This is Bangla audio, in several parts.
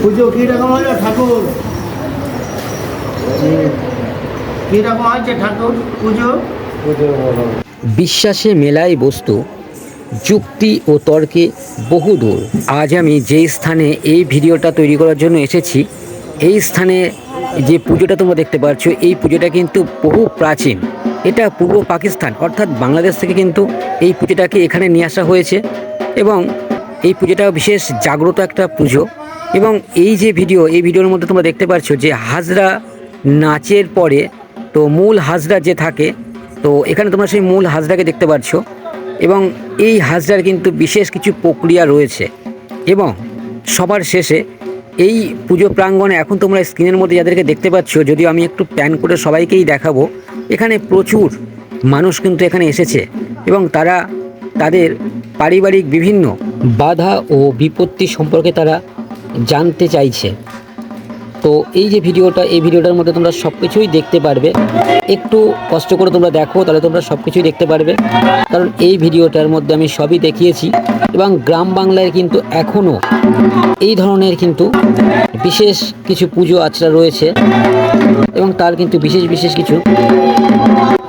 পুজো হলো ঠাকুর? হয়েছে ঠাকুর? পুজো বিশ্বাসে মেলায় বস্তু, যুক্তি ও তর্কে বহুদূর আজ আমি যেই স্থানে এই ভিডিওটা তৈরি করার জন্য এসেছি, এই স্থানে যে পুজোটা তোমরা দেখতে পাচ্ছ, এই পুজোটা কিন্তু বহু প্রাচীন। এটা পূর্ব পাকিস্তান, অর্থাৎ বাংলাদেশ থেকে কিন্তু এই পুজোটাকে এখানে নিয়ে আসা হয়েছে এবং এই পুজোটা বিশেষ জাগ্রত একটা পুজো। এবং এই যে ভিডিও, এই ভিডিওর মধ্যে তোমরা দেখতে পাচ্ছ যে হাজরা নাচের পরে তো মূল হাজরা যে থাকে, তো এখানে তোমরা সেই মূল হাজরাকে দেখতে পাচ্ছ এবং এই হাজরার কিন্তু বিশেষ কিছু প্রক্রিয়া রয়েছে। এবং সবার শেষে এই পুজো প্রাঙ্গণে এখন তোমরা স্ক্রিনের মধ্যে যাদেরকে দেখতে পাচ্ছ, যদিও আমি একটু প্যান করে সবাইকেই দেখাবো, এখানে প্রচুর মানুষ কিন্তু এখানে এসেছে। এবং তারা তাদের পারিবারিক বিভিন্ন বাধা ও বিপত্তি সম্পর্কে তারা জানতে চাইছে। তো এই যে ভিডিওটা, এই ভিডিওটার মধ্যে তোমরা সব কিছুই দেখতে পারবে। একটু কষ্ট করে তোমরা দেখো, তাহলে তোমরা সব কিছুই দেখতে পারবে। কারণ এই ভিডিওটার মধ্যে আমি সবই দেখিয়েছি এবং গ্রাম বাংলায় কিন্তু এখনও এই ধরনের কিন্তু বিশেষ কিছু পুজো আচরা রয়েছে এবং তার কিন্তু বিশেষ বিশেষ কিছু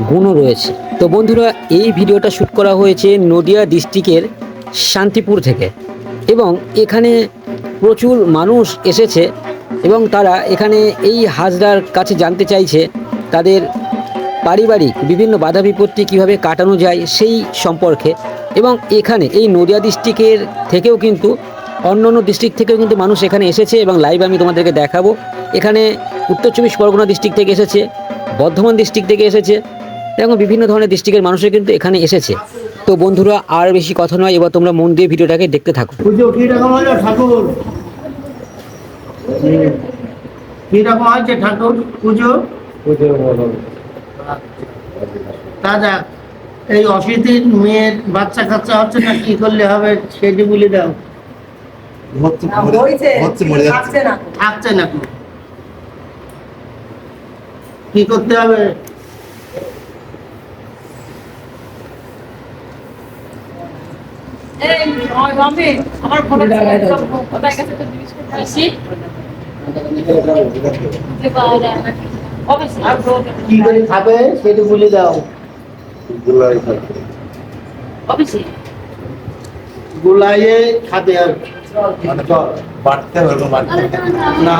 গুণও রয়েছে। তো বন্ধুরা, এই ভিডিওটা শ্যুট করা হয়েছে নদিয়া ডিস্ট্রিক্টের শান্তিপুর থেকে এবং এখানে প্রচুর মানুষ এসেছে এবং তারা এখানে এই হাজরার কাছে জানতে চাইছে তাদের পারিবারিক বিভিন্ন বাধা বিপত্তি কীভাবে কাটানো যায় সেই সম্পর্কে। এবং এখানে এই নদিয়া ডিস্ট্রিক্টের থেকেও কিন্তু অন্য অন্য ডিস্ট্রিক্ট থেকেও কিন্তু মানুষ এখানে এসেছে এবং লাইভ আমি তোমাদেরকে দেখাবো। এখানে উত্তর চব্বিশ পরগনা ডিস্ট্রিক্ট থেকে এসেছে, বর্ধমান ডিস্ট্রিক্ট থেকে এসেছে এবং বিভিন্ন ধরনের ডিস্ট্রিক্টের মানুষও কিন্তু এখানে এসেছে। তো বন্ধুরা, আর বেশি কথা নয়, এবার তোমরা মন দিয়ে ভিডিওটাকে দেখতে থাকো। কীরকম হয়েছে ঠাকুর পুজো? দাদা এই অশীতির মেয়ের বাচ্চা কাচ্চা হচ্ছে না কি করলে হবে সেটি বলে দাও। থাকছে না। কি করতে হবে? আমার ফোনে কোথায় গেছে তো জিজ্ঞেস করতে আর। কি করে খাবে সেটি বলে দাও মানে তো বাড়তে হবে না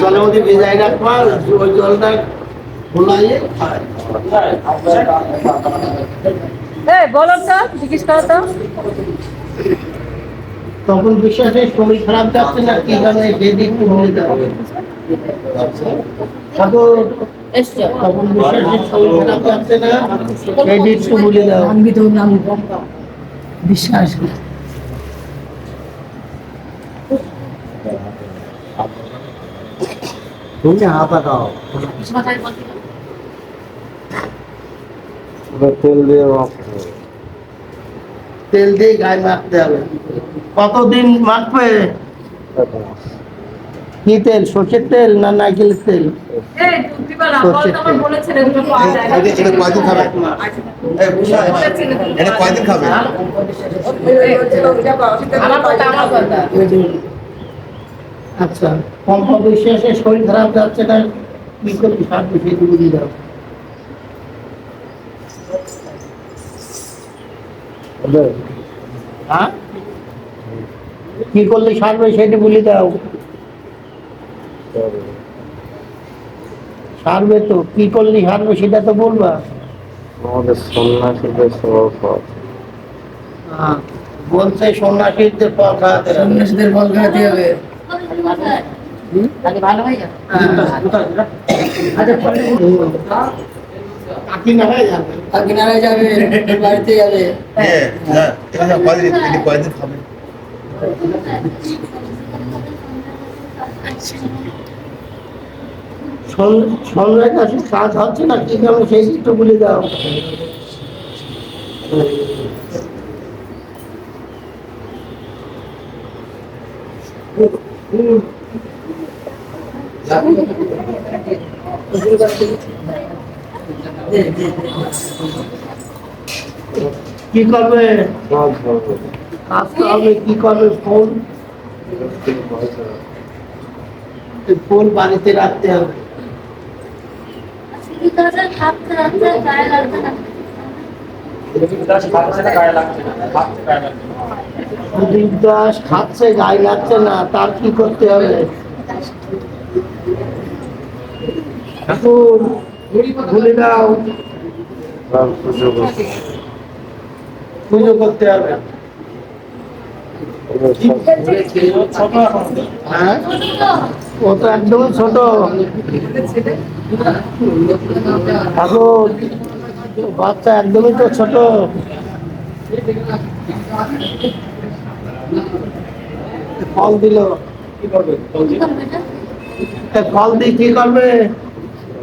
জলের মধ্যে ভেজাই রাখবা ওই জলটা গুলাইয়ে খায় বলো তো, জিজ্ঞেস করো। তখন বিশ্বাসের শরীর খারাপ যাচ্ছে না কি কারণে সেটি একটু ঠাকুর তখন শরীর খারাপ যাচ্ছে না সেটি একটু বলে দাও আমি তো নাম বিশ্বাস। তুমি হাতা। তেল দিয়ে। তেল দিয়ে গায়ে মাখতে হবে। কতদিন মাখবে? কি তেল? সর্ষের তেল না নারকেলের তেল। আচ্ছা কম্প বিশ্বাসের শরীর খারাপ যাচ্ছে না কি করবি সারবে সেটি বুঝে দাও। হ্যাঁ? কি করলে সারবে সেটি বলে দাও। সারবে তো কি করলে সারবে সেটা তো বলবা। আমাদের সন্ন্যাসীদের হ্যাঁ, বলছে সন্ন্যাসীদের ফল খাওয়াতে সন্ন্যাসীদের ফল খাওয়াতে হবে। ভালো হয়ে যাবে। আচ্ছা না যাবে। আর কিনারায় যাবে বাড়িতে যাবে। হ্যাঁ কয়দিন এটা কয়দিন খাবে সন্ধ্যার কাছে কাজ হচ্ছে না কি কারণে সেই একটু বলে দাও। কি করবে? হবে কি করবে ফোন ফুল বাড়িতে রাখতে হবে। দাস খাচ্ছে গায়ে লাগছে না তার কি করতে হবে? ঠাকুর ভুলে দাও পুজো করতে হবে। হ্যাঁ? ও তো একদম ছোট। ঠাকুর বাচ্চা একদমই তো ছোট। ফল দিল। এ ফল দিয়ে কি করবে?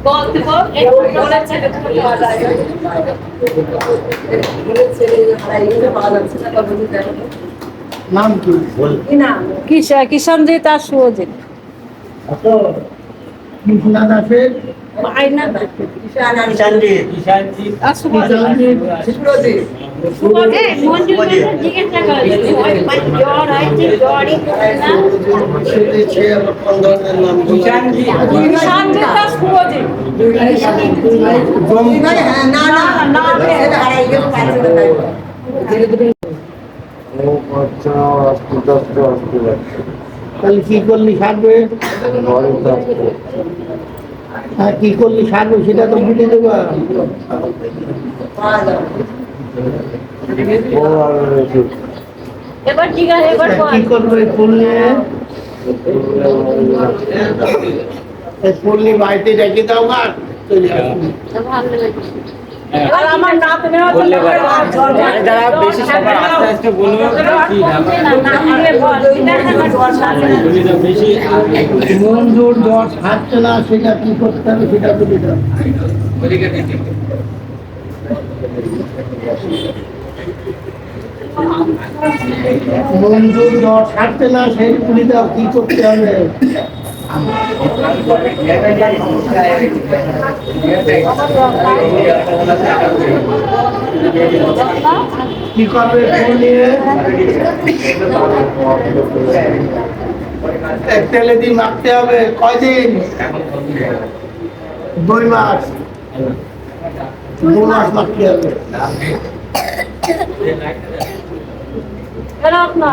আছে আচ্ছা বলতে বল একটু নাম কি? কিষা কিষানজিৎ আর সুরজিৎ কৃষ্ণা দাসের আয়না আর সুরজিৎ এই মঞ্জু আর তাহলে কি করলি সারবে? হ্যাঁ কি করলি সারবে সেটা তো বুঝে দেবো এবার জিজ্ঞাসা এবার কি করবে ফুল নিয়ে বাড়িতে রেখে দাও গা চলে আসবে। যারা বেশি সবার আস্তে আস্তে বলবে মন জোর জ্বর খাচ্ছে না সেটা কি করতে হবে সেটা বুঝে দাও জোর জ্বর খাচ্ছে না সেই দাও কি করতে হবে? কি করবে তেলে দিয়ে মাখতে হবে কয়দিন? দুই মাস। দু মাস মাখতে হবে। রত্না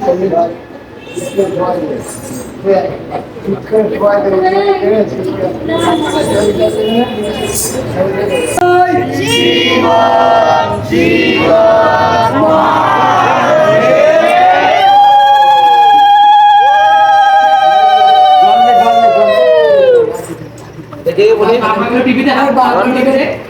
저희가 이걸 좋아해요. 네, 이걸 좋아해요. 그래, 저희가 지방, 지방, देखिए बोले टीवी पे है बात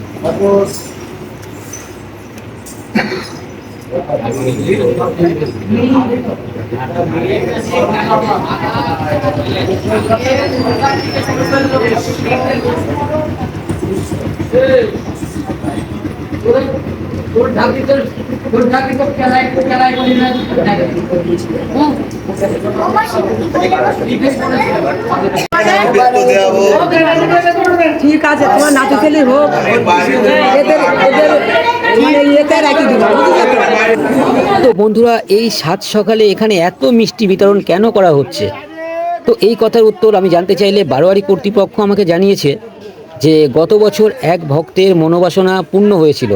Tapos, দেওয়া ঠিক আছে, তোমার নাতি হোক, এদের এদের মানে তো? বন্ধুরা, এই সাত সকালে এখানে এত মিষ্টি বিতরণ কেন করা হচ্ছে? তো এই কথার উত্তর আমি জানতে চাইলে বারোয়ারি কর্তৃপক্ষ আমাকে জানিয়েছে যে, গত বছর এক ভক্তের মনোবাসনা পূর্ণ হয়েছিল।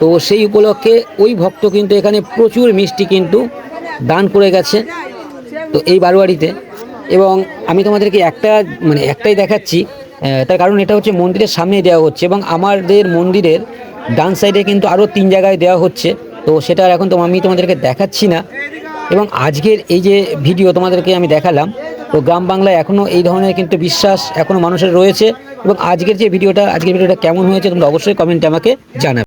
তো সেই উপলক্ষে ওই ভক্ত কিন্তু এখানে প্রচুর মিষ্টি কিন্তু দান করে গেছে, তো এই বারোয়ারিতে। এবং আমি তোমাদেরকে একটা মানে একটাই দেখাচ্ছি তার কারণ এটা হচ্ছে মন্দিরের সামনে দেওয়া হচ্ছে এবং আমাদের মন্দিরের ডান সাইডে কিন্তু আরও তিন জায়গায় দেওয়া হচ্ছে। তো সেটা এখন তো আমি তোমাদেরকে দেখাচ্ছি না। এবং আজকের এই যে ভিডিও তোমাদেরকে আমি দেখালাম, তো গ্রাম বাংলায় এখনও এই ধরনের কিন্তু বিশ্বাস এখনও মানুষের রয়েছে এবং আজকের যে ভিডিওটা, আজকের ভিডিওটা কেমন হয়েছে তোমরা অবশ্যই কমেন্টে আমাকে জানাবে।